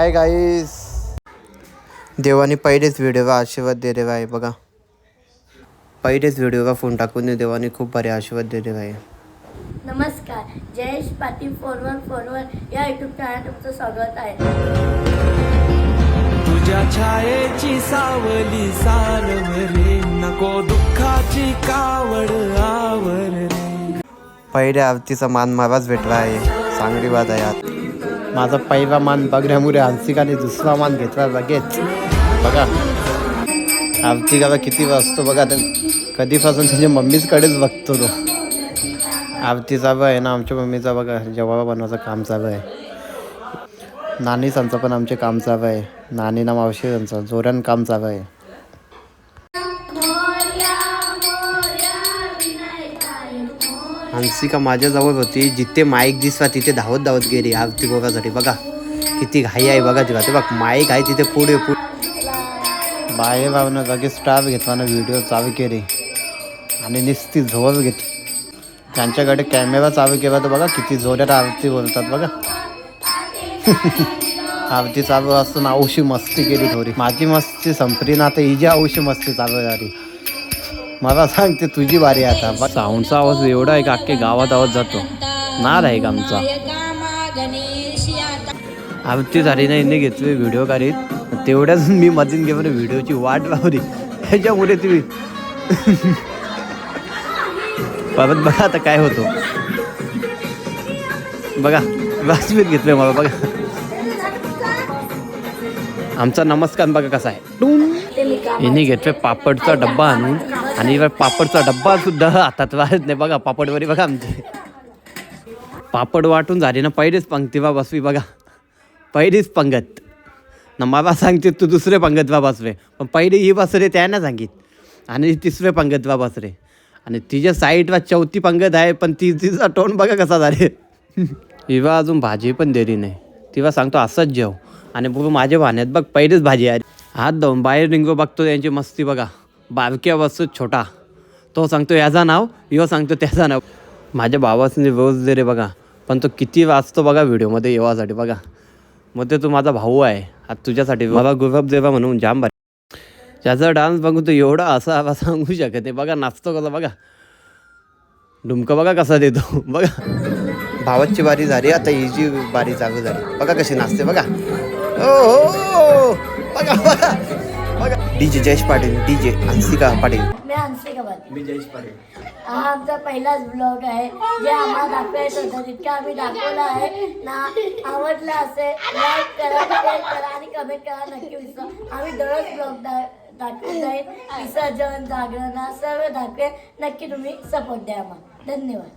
Hi guys देवाने पहिलेच video आशीर्वाद दिले आहे बघा. पहिलेच व्हिडिओ फोन टाकून देवाने खूप भारी आशीर्वाद दिले आहे नमस्कार. जयेश पाटील फोनवर फोनवर या युट्यूब चॅनल तुमचं स्वागत आहे. तुझ्या छायेची सावली सारवरे नको दुःखाची कावड आवर रे. पहिल्या आरतीचा मान मलाच भेटला आहे. चांगली बात आहे माझा पहिला मान बघण्यामुळे हांसिकाने दुसरा मान घेतला लगेच. बघा. आरती किती वाजतो बघा तर कधीपासून त्याच्या मम्मीचकडेच बघतो तो. आरती चालू आहे ना आमच्या मम्मीचा बघा जेव्हा बनवायचं काम चालू आहे. नानी सांचं पण आमचे काम चालू आहे. नानी ना मावशी त्यांचं जोरान काम चालू आहे. हंसिका माझ्याजवळ होती जिथे माईक दिसला तिथे धावत धावत गेली. आरती बघासाठी बघा किती घाई आहे बघा तिला. ते बघ माईक आहे तिथे पुढे पुढे. बाहेर भावनं लगेच स्टाफ घेतला व्हिडिओ चालू केली. आणि निस्ती झोप घेत त्यांच्याकडे कॅमेरा चालू केला तर बघा किती जोरात आरती बोलतात बघा. आरती चालू असताना औशी मस्ती केली थोडी. माझी मस्ती संपली ना आता हिजी औषी मस्ती चालू झाली. मला सांग ते तुझी बारी आता. साऊंडचा आवाज एवढा आहे का अख्खे गावात आवाज जातो. नाद आहे का आमचा? आरती झाली नाही हिने घेतली व्हिडिओ काढीत. तेवढ्याच मी मधीन घेऊन व्हिडिओची वाट लावली. ह्याच्यामुळे तुम्ही परत बघा आता काय होतो. बघा वाचवीत घेतलंय मला बघा. आमचा नमस्कार बघा कसा आहे. हिने घेतले पापडचा डब्बा आणून. आणि पापडचा डब्बा सुद्धा हातात वाहत नाही. बघा पापडवरी बघा आमचे. पापड वाटून झाली ना पहिलीच पंक्ती बा बसवी बघा. पहिलीच पंगत. ना मला सांगते तू दुसरे पंगत बा बसवे. पण पहिली ही बसरे त्यांना सांगित. आणि तिसरे पंगत बा बसरे. आणि तिच्या साईडला चौथी पंगत आहे पण ती तिचा टोन बघा कसा झाले. हिवा अजून भाजी पण देरी नाही. तिवा सांगतो असंच जेव. आणि बघू माझ्या भाण्यात बघ पहिलीच भाजी आहे. हात धावून बाहेर निघो बघतो त्यांची मस्ती बघा. बारक्या वस्तू छोटा. तो सांगतो याचा नाव? यो सांगतो त्याचा नाव. माझ्या भावाने रोज दे रे बघा पण तो किती वाचतो बघा व्हिडिओमध्ये येवासाठी बघा. मग ते तू माझा भाऊ आहे आता तुझ्यासाठी. बाबा गुरब देवा म्हणून जाम भारी. त्याचा डान्स बघून तो एवढा असा सांगू शकत नाही. बघा नाचतो कसा बघा. डुमकं बघा कसा देतो. बघा. भावाची बारी झाली आता हिची बारी चालू झाली. बघा कशी नाचते बघा. ओ हो. हो, हो. बघा बघा. बघा डीजे जयेश पाटील डीजे हंसिका पाटील. मी हंसिका पाटील. मी जयेश पाटील. हा आमचा पहिलाच ब्लॉग आहे. जे आम्हाला दाखवायचं होतं तितकं आम्ही दाखवलं आहे ना आवडलं असेल लाईक करा शेअर करा आणि कमेंट करा नक्की विसरा. आम्ही दररोज ब्लॉग दा दाखवत जाईल विसर्जन जागरण सर्व दाखवेल नक्की तुम्ही सपोर्ट द्या आम्हाला. धन्यवाद.